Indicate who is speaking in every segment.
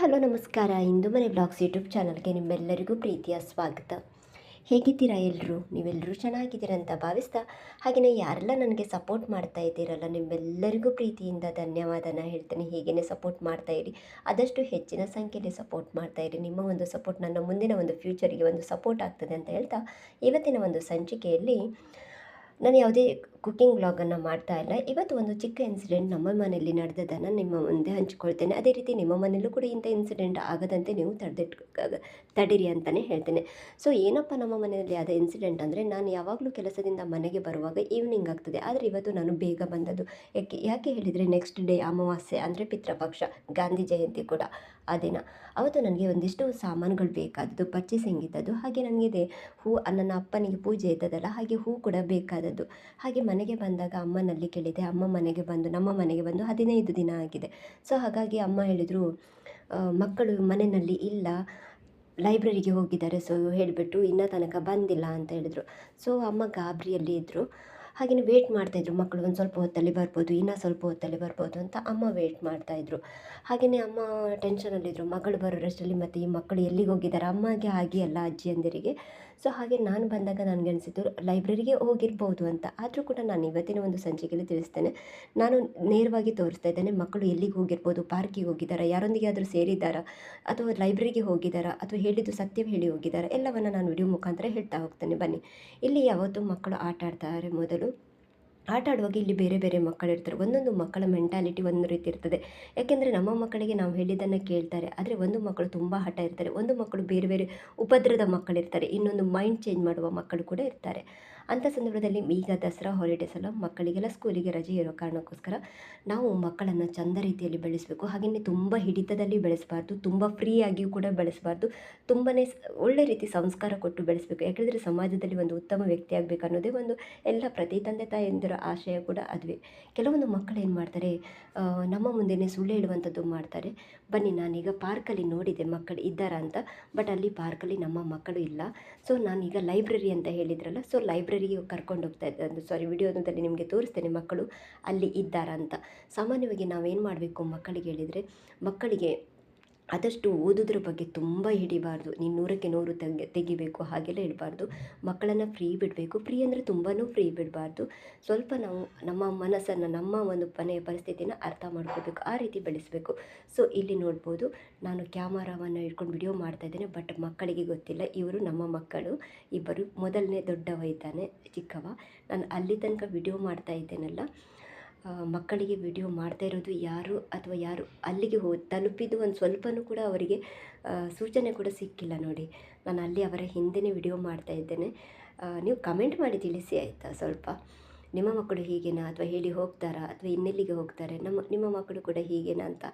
Speaker 1: Hello, ನಮಸ್ಕಾರ. ಇಂದು ಮನೆ blogs YouTube ಚಾನಲ್ಗೆ ನಿಮ್ಮೆಲ್ಲರಿಗೂ ಪ್ರೀತಿಯ ಸ್ವಾಗತ. ಹೇಗಿದ್ದೀರಾ ಎಲ್ಲರೂ ನೀವೆಲ್ಲರೂ ಚೆನ್ನಾಗಿದ್ದೀರ ಅಂತ ಭಾವಿಸ್ತಾ, ಹಾಗೆಯೇ ಯಾರೆಲ್ಲ ನನಗೆ ಸಪೋರ್ಟ್ ಮಾಡ್ತಾ ಇದ್ದೀರಲ್ಲ, ನಿಮ್ಮೆಲ್ಲರಿಗೂ ಪ್ರೀತಿಯಿಂದ ಧನ್ಯವಾದನ ಹೇಳ್ತೀನಿ. ಹೀಗೇ ಸಪೋರ್ಟ್ ಮಾಡ್ತಾ ಇರಿ, ಆದಷ್ಟು ಹೆಚ್ಚಿನ ಸಂಖ್ಯೆಯಲ್ಲಿ ಸಪೋರ್ಟ್ ಮಾಡ್ತಾ ಇರಿ. ನಿಮ್ಮ ಒಂದು ಸಪೋರ್ಟ್ ನನ್ನ ಮುಂದಿನ ಒಂದು ಫ್ಯೂಚರಿಗೆ ಒಂದು ಸಪೋರ್ಟ್ ಆಗ್ತದೆ ಅಂತ ಹೇಳ್ತಾ, ಇವತ್ತಿನ ಒಂದು ಸಂಚಿಕೆಯಲ್ಲಿ ನಾನು ಯಾವುದೇ ಕುಕ್ಕಿಂಗ್ ವ್ಲಾಗನ್ನು ಮಾಡ್ತಾ ಇಲ್ಲ. ಇವತ್ತು ಒಂದು ಚಿಕ್ಕ ಇನ್ಸಿಡೆಂಟ್ ನಮ್ಮ ಮನೆಯಲ್ಲಿ ನಡೆದದನ್ನು ನಿಮ್ಮ ಮುಂದೆ ಹಂಚಿಕೊಳ್ತೇನೆ. ಅದೇ ರೀತಿ ನಿಮ್ಮ ಮನೆಯಲ್ಲೂ ಕೂಡ ಇಂಥ ಇನ್ಸಿಡೆಂಟ್ ಆಗದಂತೆ ನೀವು ತಡೆದಿಟ್, ತಡೀರಿ ಅಂತಲೇ ಹೇಳ್ತೇನೆ. ಸೊ ಏನಪ್ಪ ನಮ್ಮ ಮನೆಯಲ್ಲಿ ಆದ ಇನ್ಸಿಡೆಂಟ್ ಅಂದರೆ ನಾನು ಯಾವಾಗಲೂ ಕೆಲಸದಿಂದ ಮನೆಗೆ ಬರುವಾಗ ಈವ್ನಿಂಗ್ ಆಗ್ತದೆ. ಆದರೆ ಇವತ್ತು ನಾನು ಬೇಗ ಬಂದದ್ದು ಯಾಕೆ ಯಾಕೆ ಹೇಳಿದರೆ ನೆಕ್ಸ್ಟ್ ಡೇ ಅಮಾವಾಸ್ಯೆ ಅಂದರೆ ಪಿತೃಪಕ್ಷ, ಗಾಂಧಿ ಜಯಂತಿ ಕೂಡ ಆ ದಿನ. ಅವತ್ತು ನನಗೆ ಒಂದಿಷ್ಟು ಸಾಮಾನುಗಳು ಬೇಕಾದದ್ದು ಪರ್ಚೇಸಿಂಗ್ ಇದ್ದದ್ದು ಹಾಗೆ ನನಗೆ ಹೂ ನನ್ನ ಅಪ್ಪನಿಗೆ ಪೂಜೆ ಇದ್ದದಲ್ಲ ಹಾಗೆ ಹೂ ಕೂಡ ಬೇಕಾದದ್ದು. ಹಾಗೆ ಮನೆಗೆ ಬಂದಾಗ ಅಮ್ಮನಲ್ಲಿ ಕೇಳಿದೆ, ಅಮ್ಮ ಮನೆಗೆ ಬಂದು, ನಮ್ಮ ಮನೆಗೆ ಬಂದು ಹದಿನೈದು ದಿನ ಆಗಿದೆ. ಸೊ, ಹಾಗಾಗಿ ಅಮ್ಮ ಹೇಳಿದರು ಮಕ್ಕಳು ಮನೆಯಲ್ಲಿ ಇಲ್ಲ, ಲೈಬ್ರರಿಗೆ ಹೋಗಿದ್ದಾರೆ. ಸೊ, ಹೇಳಿಬಿಟ್ಟು, ಇನ್ನೂ ತನಕ ಬಂದಿಲ್ಲ, ಅಂತ ಹೇಳಿದರು. ಸೊ, ಅಮ್ಮ ಗಾಬರಿಯಲ್ಲಿ ಇದ್ದರು ಹಾಗೆಯೇ ವೇಟ್ ಮಾಡ್ತಾಯಿದ್ರು ಮಕ್ಕಳು, ಒಂದು ಸ್ವಲ್ಪ ಹೊತ್ತಲ್ಲಿ ಬರ್ಬೋದು, ಇನ್ನೂ ಸ್ವಲ್ಪ ಹೊತ್ತಲ್ಲಿ ಬರ್ಬೋದು ಅಂತ ಅಮ್ಮ ವೇಟ್ ಮಾಡ್ತಾಯಿದ್ರು ಹಾಗೆಯೇ ಅಮ್ಮ ಟೆನ್ಷನಲ್ಲಿದ್ದರು ಮಗಳು ಬರೋರಷ್ಟರಲ್ಲಿ ಮತ್ತು ಈ ಮಕ್ಕಳು ಎಲ್ಲಿಗೆ ಹೋಗಿದ್ದಾರೆ? ಅಮ್ಮಗೆ ಹಾಗೆ ಅಲ್ಲ ಅಜ್ಜಿಯಂದಿರಿಗೆ ಸೊ ಹಾಗೆ ನಾನು ಬಂದಾಗ ನನಗೆ ಅನಿಸಿತು ಲೈಬ್ರರಿಗೆ ಹೋಗಿರ್ಬೋದು ಅಂತ. ಆದರೂ ಕೂಡ ನಾನು ಇವತ್ತಿನ ಒಂದು ಸಂಚಿಕೆಯಲ್ಲಿ ತಿಳಿಸ್ತೇನೆ. ನಾನು ನೇರವಾಗಿ ತೋರಿಸ್ತಾ ಇದ್ದೇನೆ, ಮಕ್ಕಳು ಎಲ್ಲಿಗೆ ಹೋಗಿರ್ಬೋದು, ಪಾರ್ಕಿಗೆ ಹೋಗಿದ್ದಾರಾ, ಯಾರೊಂದಿಗೆ ಆದರೂ ಸೇರಿದ್ದಾರಾ, ಅಥವಾ ಲೈಬ್ರರಿಗೆ ಹೋಗಿದ್ದಾರಾ, ಅಥವಾ ಹೇಳಿದ್ದು ಸತ್ಯ ಹೇಳಿ ಹೋಗಿದ್ದಾರಾ, ಎಲ್ಲವನ್ನು ನಾನು ವಿಡಿಯೋ ಮುಖಾಂತರ ಹೇಳ್ತಾ ಹೋಗ್ತೇನೆ. ಬನ್ನಿ. ಇಲ್ಲಿ ಯಾವತ್ತೂ ಮಕ್ಕಳು ಆಟ ಆಡ್ತಾರೆ ಮೊದಲು. ಆಟ ಆಡುವಾಗ ಇಲ್ಲಿ ಬೇರೆ ಬೇರೆ ಮಕ್ಕಳಿರ್ತಾರೆ ಒಂದೊಂದು ಮಕ್ಕಳ ಮೆಂಟಾಲಿಟಿ ಒಂದು ರೀತಿ ಇರ್ತದೆ. ಯಾಕೆಂದರೆ ನಮ್ಮ ಮಕ್ಕಳಿಗೆ ನಾವು ಹೇಳಿದ್ದನ್ನು ಕೇಳ್ತಾರೆ. ಆದರೆ ಒಂದು ಮಕ್ಕಳು ತುಂಬ ಹಠ ಇರ್ತಾರೆ. ಒಂದು ಮಕ್ಕಳು ಬೇರೆ ಬೇರೆ ಉಪದ್ರದ ಮಕ್ಕಳಿರ್ತಾರೆ. ಇನ್ನೊಂದು ಮೈಂಡ್ ಚೇಂಜ್ ಮಾಡುವ ಮಕ್ಕಳು ಕೂಡ ಇರ್ತಾರೆ. ಅಂಥ ಸಂದರ್ಭದಲ್ಲಿ ಈಗ ದಸರಾ ಹಾಲಿಡೇಸ್ ಎಲ್ಲ ಮಕ್ಕಳಿಗೆಲ್ಲ ಸ್ಕೂಲಿಗೆ ರಜೆ ಇರೋ ಕಾರಣಕ್ಕೋಸ್ಕರ ನಾವು ಮಕ್ಕಳನ್ನು ಚಂದ ರೀತಿಯಲ್ಲಿ ಬೆಳೆಸಬೇಕು. ಹಾಗೆಯೇ ತುಂಬ ಹಿಡಿತದಲ್ಲಿ ಬೆಳೆಸಬಾರ್ದು, ತುಂಬ ಫ್ರೀಯಾಗಿಯೂ ಕೂಡ ಬೆಳೆಸಬಾರ್ದು ತುಂಬಾ ಒಳ್ಳೆ ರೀತಿ ಸಂಸ್ಕಾರ ಕೊಟ್ಟು ಬೆಳೆಸಬೇಕು. ಯಾಕೆಂದರೆ ಸಮಾಜದಲ್ಲಿ ಒಂದು ಉತ್ತಮ ವ್ಯಕ್ತಿ ಆಗಬೇಕು ಅನ್ನೋದೇ ಒಂದು ಎಲ್ಲ ಪ್ರತಿ ತಂದೆ ತಾಯಿಯಂದಿರ ಆಶಯ ಕೂಡ ಅದುವೆ. ಕೆಲವೊಂದು ಮಕ್ಕಳು ಏನು ಮಾಡ್ತಾರೆ ನಮ್ಮ ಮುಂದೆನೇ ಸುಳ್ಳು ಹೇಳುವಂಥದ್ದು ಮಾಡ್ತಾರೆ. ಬನ್ನಿ, ನಾನೀಗ ಪಾರ್ಕಲ್ಲಿ ನೋಡಿದೆ ಮಕ್ಕಳು ಇದ್ದಾರಾ ಅಂತ, ಬಟ್ ಅಲ್ಲಿ ಪಾರ್ಕಲ್ಲಿ ನಮ್ಮ ಮಕ್ಕಳು ಇಲ್ಲ. ಸೊ, ನಾನೀಗ ಲೈಬ್ರರಿ ಅಂತ ಹೇಳಿದ್ರಲ್ಲ, ಸೊ ಲೈಬ್ರರಿಗೆ ಕರ್ಕೊಂಡು ಹೋಗ್ತಾ ಇದ್ದೆ ಸಾರಿ ವಿಡಿಯೋದಲ್ಲಿ ನಿಮಗೆ ತೋರಿಸ್ತೇನೆ ಮಕ್ಕಳು ಅಲ್ಲಿ ಇದ್ದಾರಾ ಅಂತ ಸಾಮಾನ್ಯವಾಗಿ ನಾವೇನು ಮಾಡಬೇಕು ಮಕ್ಕಳಿಗೆ ಹೇಳಿದರೆ, ಮಕ್ಕಳಿಗೆ ಆದಷ್ಟು ಓದೋದ್ರ ಬಗ್ಗೆ ತುಂಬ ಹಿಡಿಬಾರ್ದು. ನೀನು ನೂರಕ್ಕೆ ನೂರು ತೆಗೆ, ತೆಗಿಬೇಕು, ಹಾಗೆಲ್ಲ ಇಡಬಾರ್ದು. ಮಕ್ಕಳನ್ನು ಫ್ರೀ ಬಿಡಬೇಕು. ಫ್ರೀ ಅಂದರೆ ತುಂಬಾ ಫ್ರೀ ಬಿಡಬಾರ್ದು. ಸ್ವಲ್ಪ ನಾವು, ನಮ್ಮ ಮನಸ್ಸನ್ನು, ನಮ್ಮ ಒಂದು ಮನೆಯ ಪರಿಸ್ಥಿತಿನ ಅರ್ಥ ಮಾಡ್ಕೋಬೇಕು. ಆ ರೀತಿ ಬೆಳೆಸಬೇಕು. ಸೊ ಇಲ್ಲಿ ನೋಡ್ಬೋದು, ನಾನು ಕ್ಯಾಮರಾವನ್ನು ಇಟ್ಕೊಂಡು ವಿಡಿಯೋ ಮಾಡ್ತಾ ಇದ್ದೇನೆ, ಬಟ್ ಮಕ್ಕಳಿಗೆ ಗೊತ್ತಿಲ್ಲ. ಇವರು ನಮ್ಮ ಮಕ್ಕಳು. ಇಬ್ಬರು ಮೊದಲನೇ ದೊಡ್ಡವ ಇದ್ದಾನೆ, ಚಿಕ್ಕವ. ನಾನು ಅಲ್ಲಿ ತನಕ ವಿಡಿಯೋ ಮಾಡ್ತಾ ಇದ್ದೇನಲ್ಲ. ಮಕ್ಕಳಿಗೆ ವಿಡಿಯೋ ಮಾಡ್ತಾ ಇರೋದು ಯಾರು ಅಥವಾ ಯಾರು ಅಲ್ಲಿಗೆ ಹೋ, ತಲುಪಿದ್ದು ಒಂದು ಸ್ವಲ್ಪನೂ ಕೂಡ ಅವರಿಗೆ ಸೂಚನೆ ಕೂಡ ಸಿಕ್ಕಿಲ್ಲ ನೋಡಿ. ನಾನು ಅಲ್ಲಿ ಅವರ ಹಿಂದೆಯೇ ವಿಡಿಯೋ ಮಾಡ್ತಾ ಇದ್ದೇನೆ. ನೀವು ಕಮೆಂಟ್ ಮಾಡಿ ತಿಳಿಸಿ ಆಯಿತಾ ಸ್ವಲ್ಪ. ನಿಮ್ಮ ಮಕ್ಕಳು ಹೀಗೇನಾ ಅಥವಾ ಹೇಳಿ ಹೋಗ್ತಾರಾ ಅಥವಾ ಇನ್ನೆಲ್ಲಿಗೆ ಹೋಗ್ತಾರೆ? ನಮ್ಮ, ನಿಮ್ಮ ಮಕ್ಕಳು ಕೂಡ ಹೀಗೇನಾ ಅಂತ.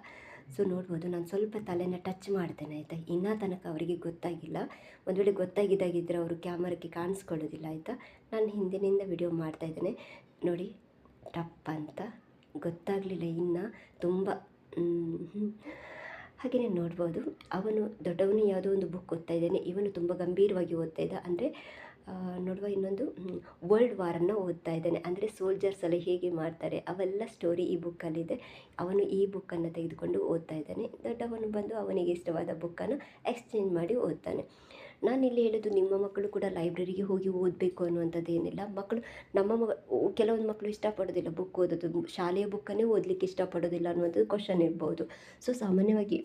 Speaker 1: ಸೊ ನೋಡ್ಬೋದು, ನಾನು ಸ್ವಲ್ಪ ತಲೆನ ಟಚ್ ಮಾಡ್ತೇನೆ ಆಯಿತಾ? ಇನ್ನೂ ತನಕ ಅವರಿಗೆ ಗೊತ್ತಾಗಿಲ್ಲ. ಒಂದು ವೇಳೆ ಗೊತ್ತಾಗಿದ್ದಾಗಿದ್ದರೆ ಅವರು ಕ್ಯಾಮರಕ್ಕೆ ಕಾಣಿಸ್ಕೊಳ್ಳೋದಿಲ್ಲ ಆಯಿತಾ? ನಾನು ಹಿಂದಿನಿಂದ ವಿಡಿಯೋ ಮಾಡ್ತಾಯಿದ್ದೇನೆ ನೋಡಿ ಟಪ್ ಅಂತ ಗೊತ್ತಾಗಲಿಲ್ಲ. ಇನ್ನು ತುಂಬ ಹಾಗೆಯೇ ನೋಡ್ಬೋದು. ಅವನು ದೊಡ್ಡವನು ಯಾವುದೋ ಒಂದು ಬುಕ್ ಓದ್ತಾ ಇದ್ದಾನೆ. ಇವನು ತುಂಬ ಗಂಭೀರವಾಗಿ ಓದ್ತಾ ಇದ್ದ. ಅಂದರೆ ನೋಡುವ ಇನ್ನೊಂದು ವರ್ಲ್ಡ್ ವಾರನ್ನು ಓದ್ತಾ ಇದ್ದಾನೆ. ಅಂದರೆ ಸೋಲ್ಜರ್ಸ್ ಎಲ್ಲ ಹೇಗೆ ಮಾಡ್ತಾರೆ? ಅವೆಲ್ಲ ಸ್ಟೋರಿ ಈ ಬುಕ್ಕಲ್ಲಿದೆ ಅವನು ಈ ಬುಕ್ಕನ್ನು ತೆಗೆದುಕೊಂಡು ಓದ್ತಾ ಇದ್ದಾನೆ. ದೊಡ್ಡವನು ಬಂದು ಅವನಿಗೆ ಇಷ್ಟವಾದ ಬುಕ್ಕನ್ನು ಎಕ್ಸ್ಚೇಂಜ್ ಮಾಡಿ ಓದ್ತಾನೆ. ನಾನಿಲ್ಲಿ ಹೇಳೋದು ನಿಮ್ಮ ಮಕ್ಕಳು ಕೂಡ ಲೈಬ್ರರಿಗೆ ಹೋಗಿ ಓದಬೇಕು ಅನ್ನುವಂಥದ್ದು ಏನಿಲ್ಲ. ಮಕ್ಕಳು, ನಮ್ಮ ಮ ಕೆಲವೊಂದು ಮಕ್ಕಳು ಇಷ್ಟಪಡೋದಿಲ್ಲ ಬುಕ್ ಓದೋದು. ಶಾಲೆಯ ಬುಕ್ಕನ್ನೇ ಓದಲಿಕ್ಕೆ ಇಷ್ಟಪಡೋದಿಲ್ಲ ಅನ್ನುವಂಥದ್ದು ಕ್ವಶನ್ ಇರ್ಬೋದು. ಸೊ ಸಾಮಾನ್ಯವಾಗಿ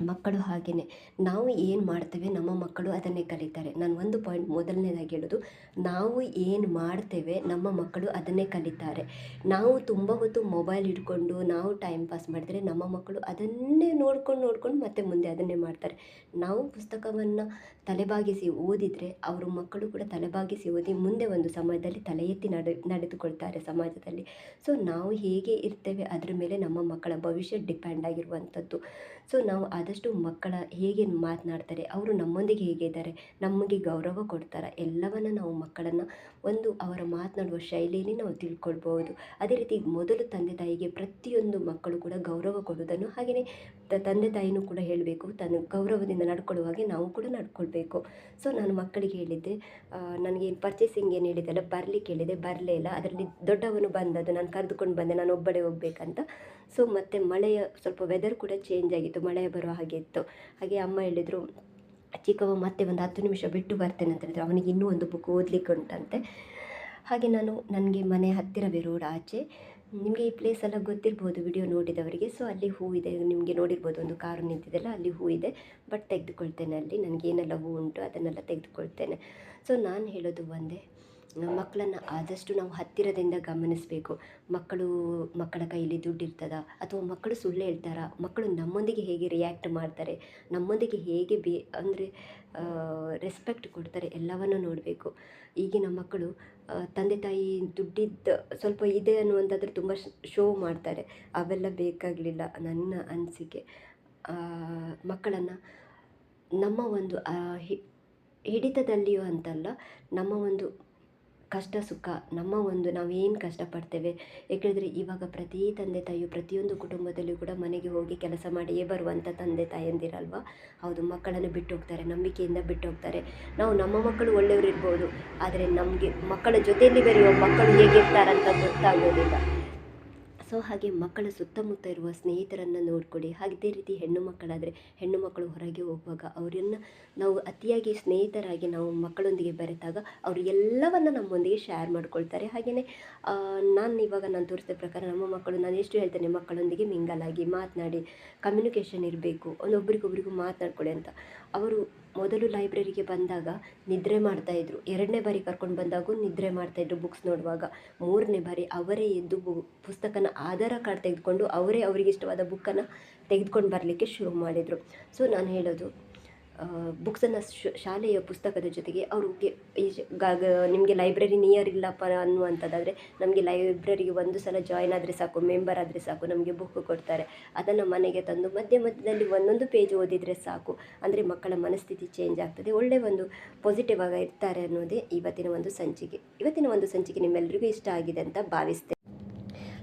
Speaker 1: ಮಕ್ಕಳು ಹಾಗೆಯೇ ನಾವು ಏನು ಮಾಡ್ತೇವೆ, ನಮ್ಮ ಮಕ್ಕಳು ಅದನ್ನೇ ಕಲಿತಾರೆ. ನಾನು ಒಂದು ಪಾಯಿಂಟ್ ಮೊದಲನೇದಾಗಿ ಹೇಳೋದು, ನಾವು ಏನು ಮಾಡ್ತೇವೆ, ನಮ್ಮ ಮಕ್ಕಳು ಅದನ್ನೇ ಕಲಿತಾರೆ. ನಾವು ತುಂಬ ಹೊತ್ತು ಮೊಬೈಲ್ ಇಟ್ಕೊಂಡು ನಾವು ಟೈಮ್ ಪಾಸ್ ಮಾಡಿದರೆ ನಮ್ಮ ಮಕ್ಕಳು ಅದನ್ನೇ ನೋಡ್ಕೊಂಡು ನೋಡ್ಕೊಂಡು ಮತ್ತೆ ಮುಂದೆ ಅದನ್ನೇ ಮಾಡ್ತಾರೆ. ನಾವು ಪುಸ್ತಕವನ್ನು ತಲೆಬಾಗಿಸಿ ಓದಿದರೆ, ಅವರು ಮಕ್ಕಳು ಕೂಡ ತಲೆಬಾಗಿಸಿ ಓದಿ ಮುಂದೆ ಒಂದು ಸಮಯದಲ್ಲಿ ತಲೆ ಎತ್ತಿ ನಡೆ ನಡೆದುಕೊಳ್ತಾರೆ ಸಮಾಜದಲ್ಲಿ. ಸೊ ನಾವು ಹೇಗೆ ಇರ್ತೇವೆ, ಅದರ ಮೇಲೆ ನಮ್ಮ ಮಕ್ಕಳ ಭವಿಷ್ಯ ಡಿಪೆಂಡ್ ಆಗಿರುವಂಥದ್ದು ಸೊ ನಾವು ಆದಷ್ಟು ಮಕ್ಕಳ ಹೇಗೆ ಮಾತನಾಡ್ತಾರೆ, ಅವರು ನಮ್ಮೊಂದಿಗೆ ಹೇಗೆ ಇದ್ದಾರೆ, ನಮಗೆ ಗೌರವ ಕೊಡ್ತಾರೆ, ಎಲ್ಲವನ್ನು ನಾವು ಮಕ್ಕಳನ್ನು ಒಂದು ಅವರ ಮಾತನಾಡುವ ಶೈಲಿಯಲ್ಲಿ ನಾವು ತಿಳ್ಕೊಳ್ಬೋದು ಅದೇ ರೀತಿ ಮೊದಲು ತಂದೆ ತಾಯಿಗೆ ಪ್ರತಿಯೊಂದು ಮಕ್ಕಳು ಕೂಡ ಗೌರವ ಕೊಡುವುದನ್ನು ಹಾಗೆಯೇ ತಂದೆ ತಾಯಿನೂ ಕೂಡ ಹೇಳಬೇಕು, ತನ್ನ ಗೌರವದಿಂದ ನಡ್ಕೊಳ್ಳುವ ಹಾಗೆ ನಾವು ಕೂಡ ನಡ್ಕೊಳ್ಬೇಕು. ಸೊ ನಾನು ಮಕ್ಕಳಿಗೆ ಹೇಳಿದ್ದೆ ನನಗೆ ಪರ್ಚೇಸಿಂಗ್ ಏನು ಹೇಳಿದ್ದಲ್ಲ ಬರಲಿಕ್ಕೆ ಹೇಳಿದೆ ಬರಲೇ ಇಲ್ಲ, ಅದರಲ್ಲಿ ದೊಡ್ಡವನು ಬಂದದ್ದು, ನಾನು ಕರೆದುಕೊಂಡು ಬಂದೆ, ನಾನು ಒಬ್ಬಳೇ ಹೋಗ್ಬೇಕಂತ. ಸೊ ಮತ್ತು ಮಳೆಯ ಸ್ವಲ್ಪ ವೆದರ್ ಕೂಡ ಚೇಂಜ್ ಆಗಿತ್ತು, ಮಳೆ ಬರುವ ಹಾಗೆ ಇತ್ತು. ಹಾಗೆ ಅಮ್ಮ ಹೇಳಿದರು ಚಿಕ್ಕವ ಮತ್ತೆ ಒಂದು ಹತ್ತು ನಿಮಿಷ ಬಿಟ್ಟು ಬರ್ತೇನೆ ಅಂತ ಹೇಳಿದ್ರು. ಅವನಿಗೆ ಇನ್ನೂ ಒಂದು ಬುಕ್ ಓದಲಿಕ್ಕೆ ಉಂಟಂತೆ ಹಾಗೆ ನಾನು ನನಗೆ ಮನೆ ಹತ್ತಿರ ರೋಡ್ ಆಚೆ. ನಿಮಗೆ ಈ ಪ್ಲೇಸ್ ಎಲ್ಲ ಗೊತ್ತಿರ್ಬೋದು ವಿಡಿಯೋ ನೋಡಿದವರಿಗೆ. ಸೊ ಅಲ್ಲಿ ಹೂ ಇದೆ. ನಿಮಗೆ ನೋಡಿರ್ಬೋದು, ಒಂದು ಕಾರು ನಿಂತಿದೆಲ್ಲ ಅಲ್ಲಿ ಹೂ ಇದೆ. ಬಟ್ ತೆಗೆದುಕೊಳ್ತೇನೆ ಅಲ್ಲಿ. ನನಗೆ ಏನೆಲ್ಲ ಹೂ ಉಂಟು ಅದನ್ನೆಲ್ಲ ತೆಗೆದುಕೊಳ್ತೇನೆ. ಸೊ ನಾನು ಹೇಳೋದು ಒಂದೇ. ಮಕ್ಕಳನ್ನು ಆದಷ್ಟು ನಾವು ಹತ್ತಿರದಿಂದ ಗಮನಿಸಬೇಕು. ಮಕ್ಕಳು ಮಕ್ಕಳ ಕೈಯಲ್ಲಿ ದುಡ್ಡು ಇರ್ತದ ಅಥವಾ ಮಕ್ಕಳು ಸುಳ್ಳು ಹೇಳ್ತಾರಾ, ಮಕ್ಕಳು ನಮ್ಮೊಂದಿಗೆ ಹೇಗೆ ರಿಯಾಕ್ಟ್ ಮಾಡ್ತಾರೆ, ನಮ್ಮೊಂದಿಗೆ ಹೇಗೆ ಬೇ, ಅಂದರೆ ರೆಸ್ಪೆಕ್ಟ್ ಕೊಡ್ತಾರೆ ಎಲ್ಲವನ್ನು ನೋಡಬೇಕು. ಈಗಿನ ಮಕ್ಕಳು ತಂದೆ ತಾಯಿ ದುಡ್ಡಿದ್ದು ಸ್ವಲ್ಪ ಇದೆ ಅನ್ನುವಂಥದ್ದು ತುಂಬ ಶೋ ಮಾಡ್ತಾರೆ. ಅವೆಲ್ಲ ಬೇಕಾಗಲಿಲ್ಲ ನನ್ನ ಅನಿಸಿಕೆ. ಮಕ್ಕಳನ್ನು ನಮ್ಮ ಒಂದು ಹಿಡಿತದಲ್ಲಿಯೂ ಅಂತಲ್ಲ, ನಮ್ಮ ಒಂದು ಕಷ್ಟ, ಸುಖ, ನಮ್ಮ ಒಂದು ನಾವೇನು ಕಷ್ಟಪಡ್ತೇವೆ? ಏಕೆಂದರೆ ಇವಾಗ ಪ್ರತಿ ತಂದೆ ತಾಯಿಯು ಪ್ರತಿಯೊಂದು ಕುಟುಂಬದಲ್ಲಿಯೂ ಕೂಡ ಮನೆಗೆ ಹೋಗಿ ಕೆಲಸ ಮಾಡಿಯೇ ಬರುವಂಥ ತಂದೆ ತಾಯಂದಿರಲ್ವಾ? ಹೌದು, ಮಕ್ಕಳನ್ನು ಬಿಟ್ಟು ಹೋಗ್ತಾರೆ ನಂಬಿಕೆಯಿಂದ ಬಿಟ್ಟು ಹೋಗ್ತಾರೆ ನಾವು ನಮ್ಮ ಮಕ್ಕಳು ಒಳ್ಳೆಯವರು ಇರ್ಬೋದು, ಆದರೆ ನಮಗೆ ಮಕ್ಕಳ ಜೊತೆಯಲ್ಲಿ ಬೆರೆಯುವ ಮಕ್ಕಳು ಹೇಗಿರ್ತಾರಂತ ಗೊತ್ತಾಗೋದಿಲ್ಲ. ಸೊ ಹಾಗೆ ಮಕ್ಕಳ ಸುತ್ತಮುತ್ತ ಇರುವ ಸ್ನೇಹಿತರನ್ನು ನೋಡಿಕೊಳ್ಳಿ ಹಾಗೆ ಇದೇ ರೀತಿ ಹೆಣ್ಣು ಮಕ್ಕಳಾದರೆ ಹೆಣ್ಣು ಮಕ್ಕಳು ಹೊರಗೆ ಹೋಗುವಾಗ ಅವರನ್ನು ನಾವು ಅತಿಯಾಗಿ ಸ್ನೇಹಿತರಾಗಿ ನಾವು ಮಕ್ಕಳೊಂದಿಗೆ ಬೆರೆತಾಗ ಅವರು ಎಲ್ಲವನ್ನು ನಮ್ಮೊಂದಿಗೆ ಶೇರ್ ಮಾಡ್ಕೊಳ್ತಾರೆ. ಹಾಗೆಯೇ ನಾನು ಇವಾಗ ನಾನು ತೋರಿಸಿದ ಪ್ರಕಾರ ನಮ್ಮ ಮಕ್ಕಳು, ನಾನು ಎಷ್ಟು ಹೇಳ್ತೇನೆ ಮಕ್ಕಳೊಂದಿಗೆ ಮಿಂಗಲಾಗಿ ಮಾತನಾಡಿ ಕಮ್ಯುನಿಕೇಷನ್ ಇರಬೇಕು ಒಂದು ಒಬ್ರಿಗೊಬ್ರಿಗೂ ಮಾತನಾಡ್ಕೊಳ್ಳಿ ಅಂತ. ಅವರು ಮೊದಲು ಲೈಬ್ರರಿಗೆ ಬಂದಾಗ ನಿದ್ರೆ ಮಾಡ್ತಾಯಿದ್ರು ಎರಡನೇ ಬಾರಿ ಕರ್ಕೊಂಡು ಬಂದಾಗೂ ನಿದ್ರೆ ಮಾಡ್ತಾಯಿದ್ರು ಬುಕ್ಸ್ ನೋಡುವಾಗ. ಮೂರನೇ ಬಾರಿ ಅವರೇ ಎದ್ದು ಪುಸ್ತಕನ ಆಧಾರ ಕಾರ್ಡ್ ತೆಗೆದುಕೊಂಡು ಅವರೇ ಅವರಿಗೆ ಇಷ್ಟವಾದ ಬುಕ್ಕನ್ನು ತೆಗೆದುಕೊಂಡು ಬರಲಿಕ್ಕೆ ಶುರು ಮಾಡಿದರು. ಸೊ ನಾನು ಹೇಳೋದು ಬುಕ್ಸನ್ನು ಶಾಲೆಯ ಪುಸ್ತಕದ ಜೊತೆಗೆ ಅವ್ರಿಗೆ ನಿಮಗೆ ಲೈಬ್ರರಿ ನಿಯರ್ ಇಲ್ಲಪ್ಪ ಅನ್ನುವಂಥದ್ದಾದರೆ ನಮಗೆ ಲೈಬ್ರರಿಗೆ ಒಂದು ಸಲ ಜಾಯ್ನ್ ಆದರೆ ಸಾಕು ಮೆಂಬರ್ ಆದರೆ ಸಾಕು, ನಮಗೆ ಬುಕ್ ಕೊಡ್ತಾರೆ. ಅದನ್ನು ಮನೆಗೆ ತಂದು ಮಧ್ಯ ಮಧ್ಯದಲ್ಲಿ ಒಂದೊಂದು ಪೇಜ್ ಓದಿದರೆ ಸಾಕು. ಅಂದರೆ ಮಕ್ಕಳ ಮನಸ್ಥಿತಿ ಚೇಂಜ್ ಆಗ್ತದೆ. ಒಳ್ಳೆಯ ಒಂದು ಪಾಸಿಟಿವ್ ಆಗಿ ಇರ್ತಾರೆ ಅನ್ನೋದೇ ಇವತ್ತಿನ ಒಂದು ಸಂಚಿಕೆ. ಇವತ್ತಿನ ಒಂದು ಸಂಚಿಕೆ ನಿಮ್ಮೆಲ್ಲರಿಗೂ ಇಷ್ಟ ಆಗಿದೆ ಅಂತ ಭಾವಿಸ್ತೇನೆ.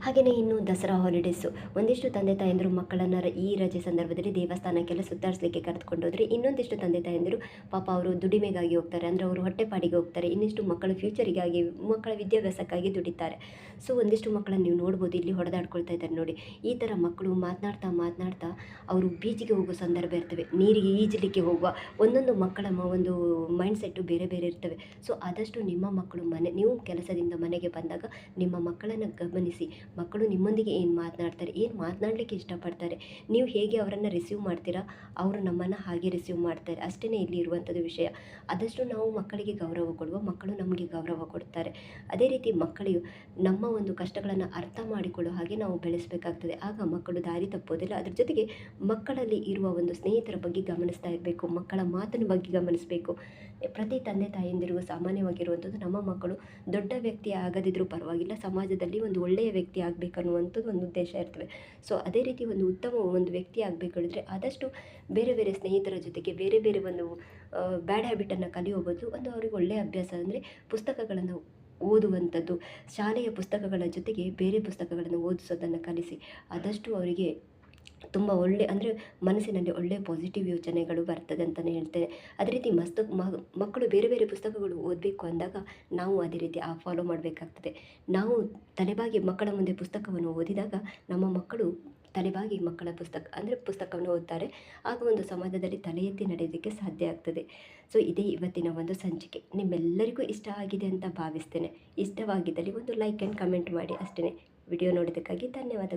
Speaker 1: ಹಾಗೆಯೇ ಇನ್ನು ದಸರಾ ಹಾಲಿಡೇಸು ಒಂದಿಷ್ಟು ತಂದೆ ತಾಯಂದರು ಮಕ್ಕಳನ್ನು ಈ ರಜೆ ಸಂದರ್ಭದಲ್ಲಿ ದೇವಸ್ಥಾನಕ್ಕೆಲ್ಲ ಸುತ್ತಾಡಿಸ್ಲಿಕ್ಕೆ ಕರೆದುಕೊಂಡು ಹೋದರೆ ಇನ್ನೊಂದಿಷ್ಟು ತಂದೆ ತಾಯಂದರು ಪಾಪ ಅವರು ದುಡಿಮೆಗಾಗಿ ಹೋಗ್ತಾರೆ. ಅಂದರೆ ಅವರು ಹೊಟ್ಟೆಪಾಡಿಗೆ ಹೋಗ್ತಾರೆ. ಇನ್ನಿಷ್ಟು ಮಕ್ಕಳ ಫ್ಯೂಚರಿಗಾಗಿ ಮಕ್ಕಳ ವಿದ್ಯಾಭ್ಯಾಸಕ್ಕಾಗಿ ದುಡಿತಾರೆ. ಸೊ ಒಂದಿಷ್ಟು ಮಕ್ಕಳನ್ನು ನೀವು ನೋಡ್ಬೋದು. ಇಲ್ಲಿ ಹೊಡೆದಾಡ್ಕೊಳ್ತಾ ಇದ್ದಾರೆ ನೋಡಿ. ಈ ಥರ ಮಕ್ಕಳು ಮಾತನಾಡ್ತಾ ಮಾತನಾಡ್ತಾ ಅವರು ಬೀಚಿಗೆ ಹೋಗೋ ಸಂದರ್ಭ ಇರ್ತವೆ. ನೀರಿಗೆ ಈಜಲಿಕ್ಕೆ ಹೋಗುವ ಒಂದೊಂದು ಮಕ್ಕಳ ಒಂದು ಮೈಂಡ್ಸೆಟ್ಟು ಬೇರೆ ಬೇರೆ ಇರ್ತವೆ. ಸೊ ಆದಷ್ಟು ನಿಮ್ಮ ಮಕ್ಕಳು ಮನೆ, ನೀವು ಕೆಲಸದಿಂದ ಮನೆಗೆ ಬಂದಾಗ ನಿಮ್ಮ ಮಕ್ಕಳನ್ನು ಗಮನಿಸಿ. ಮಕ್ಕಳು ನಿಮ್ಮೊಂದಿಗೆ ಏನು ಮಾತನಾಡ್ತಾರೆ, ಏನು ಮಾತನಾಡಲಿಕ್ಕೆ ಇಷ್ಟಪಡ್ತಾರೆ, ನೀವು ಹೇಗೆ ಅವರನ್ನು ರಿಸೀವ್ ಮಾಡ್ತೀರಾ, ಅವರು ನಮ್ಮನ್ನು ಹಾಗೆ ರಿಸೀವ್ ಮಾಡ್ತಾರೆ ಅಷ್ಟೇ ಇಲ್ಲಿ ಇರುವಂಥದ್ದು ವಿಷಯ. ಆದಷ್ಟು ನಾವು ಮಕ್ಕಳಿಗೆ ಗೌರವ ಕೊಡುವ, ಮಕ್ಕಳು ನಮಗೆ ಗೌರವ ಕೊಡ್ತಾರೆ. ಅದೇ ರೀತಿ ಮಕ್ಕಳಿಗೆ ನಮ್ಮ ಒಂದು ಕಷ್ಟಗಳನ್ನು ಅರ್ಥ ಮಾಡಿಕೊಳ್ಳೋ ಹಾಗೆ ನಾವು ಬೆಳೆಸಬೇಕಾಗ್ತದೆ. ಆಗ ಮಕ್ಕಳು ದಾರಿ ತಪ್ಪೋದಿಲ್ಲ. ಅದ್ರ ಜೊತೆಗೆ ಮಕ್ಕಳಲ್ಲಿ ಇರುವ ಒಂದು ಸ್ನೇಹಿತರ ಬಗ್ಗೆ ಗಮನಿಸ್ತಾ ಇರಬೇಕು, ಮಕ್ಕಳ ಮಾತಿನ ಬಗ್ಗೆ ಗಮನಿಸಬೇಕು. ಪ್ರತಿ ತಂದೆ ತಾಯಿಯಂದಿರಿಗೂ ಸಾಮಾನ್ಯವಾಗಿರುವಂಥದ್ದು ನಮ್ಮ ಮಕ್ಕಳು ದೊಡ್ಡ ವ್ಯಕ್ತಿ ಆಗದಿದ್ರೂ ಪರವಾಗಿಲ್ಲ, ಸಮಾಜದಲ್ಲಿ ಒಂದು ಒಳ್ಳೆಯ ವ್ಯಕ್ತಿ ಆಗಬೇಕನ್ನುವಂಥದ್ದು ಒಂದು ಉದ್ದೇಶ ಇರ್ತವೆ ಸೊ ಅದೇ ರೀತಿ ಒಂದು ಉತ್ತಮ ಒಂದು ವ್ಯಕ್ತಿ ಆಗಬೇಕು ಹೇಳಿದ್ರೆ ಆದಷ್ಟು ಬೇರೆ ಬೇರೆ ಸ್ನೇಹಿತರ ಜೊತೆಗೆ ಬೇರೆ ಬೇರೆ ಒಂದು ಬ್ಯಾಡ್ ಹ್ಯಾಬಿಟನ್ನು ಕಲಿಯೋ ಬದಲು ಒಂದು ಅವ್ರಿಗೆ ಒಳ್ಳೆಯ ಅಭ್ಯಾಸ ಅಂದರೆ ಪುಸ್ತಕಗಳನ್ನು ಓದುವಂಥದ್ದು. ಶಾಲೆಯ ಪುಸ್ತಕಗಳ ಜೊತೆಗೆ ಬೇರೆ ಪುಸ್ತಕಗಳನ್ನು ಓದಿಸೋದನ್ನು ಕಲಿಸಿ, ಆದಷ್ಟು ಅವರಿಗೆ ತುಂಬ ಒಳ್ಳೆ, ಅಂದರೆ ಮನಸ್ಸಿನಲ್ಲಿ ಒಳ್ಳೆಯ ಪಾಸಿಟಿವ್ ಯೋಚನೆಗಳು ಬರ್ತದೆ ಅಂತಲೇ ಹೇಳ್ತೇನೆ. ಅದೇ ರೀತಿ ಮಸ್ತ ಮಕ್ಕಳು ಬೇರೆ ಬೇರೆ ಪುಸ್ತಕಗಳು ಓದಬೇಕು ಅಂದಾಗ ನಾವು ಅದೇ ರೀತಿ ಆ ಫಾಲೋ ಮಾಡಬೇಕಾಗ್ತದೆ. ನಾವು ತಲೆಬಾಗಿ ಮಕ್ಕಳ ಮುಂದೆ ಪುಸ್ತಕವನ್ನು ಓದಿದಾಗ ನಮ್ಮ ಮಕ್ಕಳು ತಲೆಬಾಗಿ ಮಕ್ಕಳ ಪುಸ್ತಕ, ಅಂದರೆ ಪುಸ್ತಕವನ್ನು ಓದ್ತಾರೆ. ಆಗ ಒಂದು ಸಮಾಜದಲ್ಲಿ ತಲೆ ಎತ್ತಿ ನಡೆಯೋದಕ್ಕೆ ಸಾಧ್ಯ ಆಗ್ತದೆ. ಸೊ ಇದೇ ಇವತ್ತಿನ ಒಂದು ಸಂಚಿಕೆ. ನಿಮ್ಮೆಲ್ಲರಿಗೂ ಇಷ್ಟ ಆಗಿದೆ ಅಂತ ಭಾವಿಸ್ತೇನೆ. ಇಷ್ಟವಾಗಿದ್ದಲ್ಲಿ ಒಂದು ಲೈಕ್ ಆ್ಯಂಡ್ ಕಮೆಂಟ್ ಮಾಡಿ ಅಷ್ಟೇ ವಿಡಿಯೋ ನೋಡಿದ್ದಕ್ಕಾಗಿ ಧನ್ಯವಾದಗಳು